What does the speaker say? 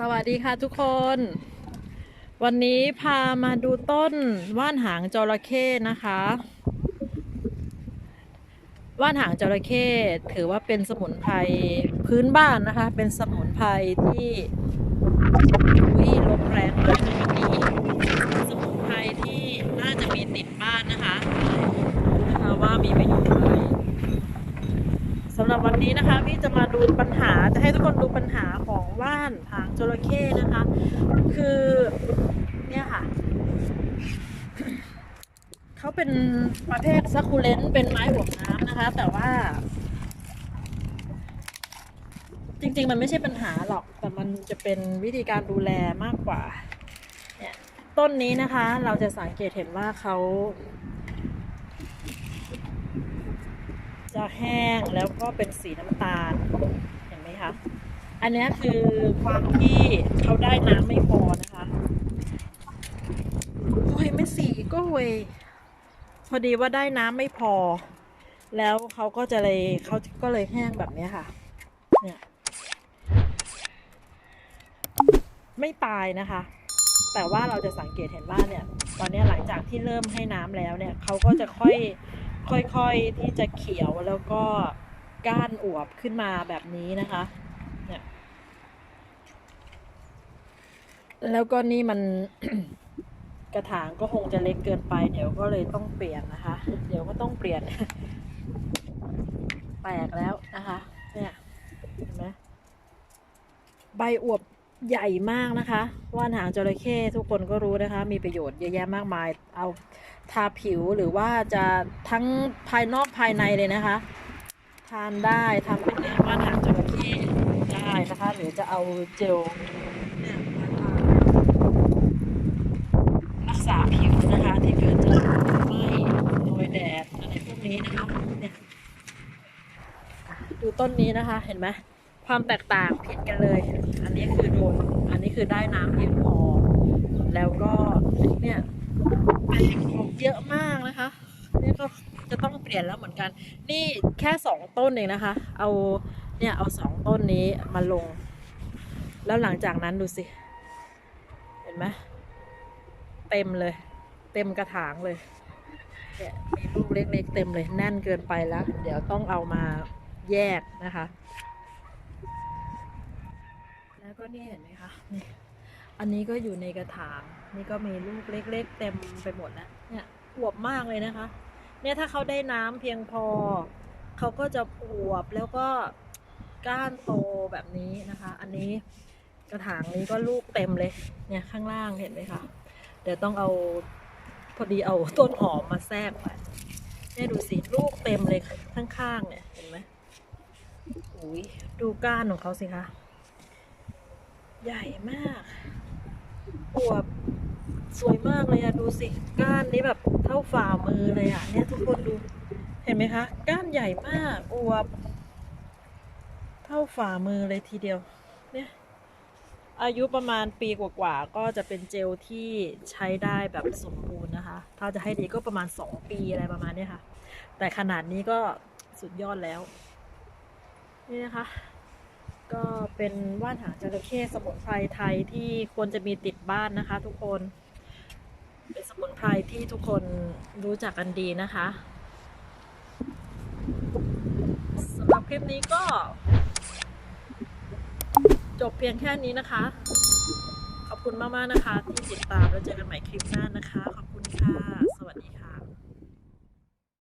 สวัสดีค่ะทุกคน วันนี้พามาดูต้นว่านหางจระเข้นะคะ ว่านหางจระเข้ถือว่าเป็นสมุนไพรพื้นบ้านนะคะ เป็นสมุนไพรที่วิลมแรงมากวันนี้สมุนไพรที่น่าจะมีติดบ้านนะคะนะคะว่ามีประโยชน์ สำหรับวันนี้นะคะพี่จะมาดูปัญหาจะให้ทุกคนดูปัญหาของว่านหางจระเข้นะคะ คือเนี่ยค่ะเขาเป็นประเภทซักคูเลนต์เป็นไม้ห่วงน้ำนะคะ แต่ว่า จริง ๆ มันไม่ใช่ปัญหาหรอก แต่มันจะเป็นวิธีการดูแลมากกว่า เนี่ยต้นนี้นะคะ เราจะสังเกตเห็นว่าเขา จะแห้งแล้วก็เป็นสีน้ำตาล เห็นไหมคะ อันนี้คือความที่เขาได้น้ำไม่พอนะคะโอ้ยไม่สีก็เวยพอดีว่าได้น้ำไม่พอ แล้วเขาก็จะเลยเขาก็เลยแห้งแบบนี้ค่ะ เนี่ย ไม่ตายนะคะแต่ว่าเราจะสังเกตเห็นว่าเนี่ย ตอนนี้หลังจากที่เริ่มให้น้ำแล้วเนี่ยเขาก็จะค่อย ค่อยๆที่จะเขียวแล้วก็ก้านอวบขึ้นมาแบบนี้นะคะเนี่ยแล้วก็นี่มันกระถางก็คงจะเล็กเกินไป เดี๋ยวก็เลยต้องเปลี่ยนนะคะ เดี๋ยวก็ต้องเปลี่ยน แตกแล้วนะคะ เนี่ยเห็นไหมใบอวบ ใหญ่มากนะคะ ว่านหางจระเข้ทุกคนก็รู้นะคะ มีประโยชน์เยอะแยะมากมาย เอาทาผิวหรือว่าจะทั้งภายนอกภายในเลยนะคะ ทานได้ทำเป็นว่านหางจระเข้ได้นะคะ หรือจะเอาเจลเนี่ยมารักษาผิวนะคะ ที่เกิดจากไหม้โดยแดดอะไรพวกนี้นะคะเนี่ยดูต้นนี้นะคะเห็นไหมความแตกต่างผิดกันเลย อันนี้คือโดนอันนี้คือได้น้ำเพียงพอแล้วก็เนี่ยแตกออกเยอะมากนะคะนี่ก็จะต้องเปลี่ยนแล้วเหมือนกัน นี่แค่สองต้นเองนะคะ เอาเนี่ยเอาสองต้นนี้มาลง แล้วหลังจากนั้นดูสิ เห็นไหมเต็มเลย เต็มกระถางเลยเนี่ยมีลูกเล็กๆเต็มเลยแน่นเกินไปแล้ว เดี๋ยวต้องเอามาแยกนะคะ ก็นี่เห็นไหมคะนี่อันนี้ก็อยู่ในกระถางนี่ก็มีลูกเล็ก ๆ เต็มไปหมดแล้วเนี่ยอวบมากเลยนะคะ เนี่ยถ้าเขาได้น้ำเพียงพอ เขาก็จะอวบแล้วก็ก้านโตแบบนี้นะคะ อันนี้กระถางนี้ก็ลูกเต็มเลย เนี่ยข้างล่างเห็นไหมคะ เดี๋ยวต้องเอาพอดีเอาต้นหอมมาแทรกไว้เนี่ยดูสิลูกเต็มเลยข้างๆเนี่ยเห็นไหมอุ้ยดูก้านของเขาสิคะ ใหญ่มากอวบสวยมากเลยอะดูสิก้านนี้แบบเท่าฝ่ามือเลยอะเนี่ยทุกคนดูเห็นไหมคะ ก้านใหญ่มากอวบเท่าฝ่ามือเลยทีเดียว เนี่ย อายุประมาณปีกว่าๆก็จะเป็นเจลที่ใช้ได้แบบสมบูรณ์นะคะ ถ้าจะให้ดีก็ประมาณ 2 ปีอะไรประมาณนี้ค่ะ แต่ขนาดนี้ก็สุดยอดแล้ว นี่นะคะ ก็เป็นว่านหางจระเข้สมุนไพรไทยที่ควรจะมีติดบ้านนะคะ ทุกคน เป็นสมุนไพรที่ทุกคนรู้จักกันดีนะคะสำหรับคลิปนี้ก็ จบเพียงแค่นี้นะคะ ขอบคุณมาก ๆ นะคะ ที่ติดตามแล้วเจอกันใหม่คลิปหน้านะคะ